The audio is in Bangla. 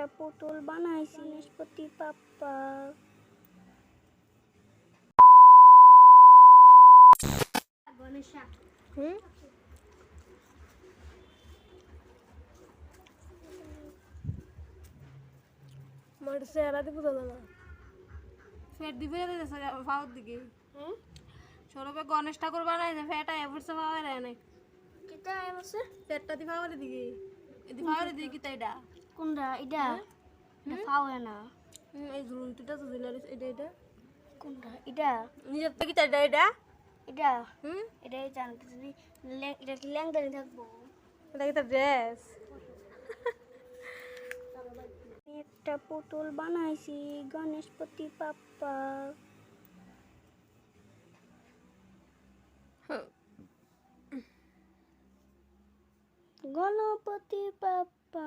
একটা পুতুল বানাইছি গণেশপতি পাপ্পা। গণেশা হুম? মার চেহারা বোঝা যায় না। ফের দিবে দিকে। গণেশ ঠাকুর বানাইছে ফেটা এবার ফাওয়ার এনে কিতা আছে ফেরটা দি ফাওয়ার দিকে। এদি ফাওয়ার দিকে কি তাইডা কোনটা? এটা? পাওয়া না। হুম, এই ঝুলটিটা তো দিলে এটা এটা। কোনটা? এটা? নিজের থেকে তাইডা এটা এটা। হুম। এটাই জানতেছি এটা কি থাকব? এটা কি তার ড্রেস একটা পুতুল বানাইছি গণেশপতি পাপ্পা। গণপতি পাপ্পা।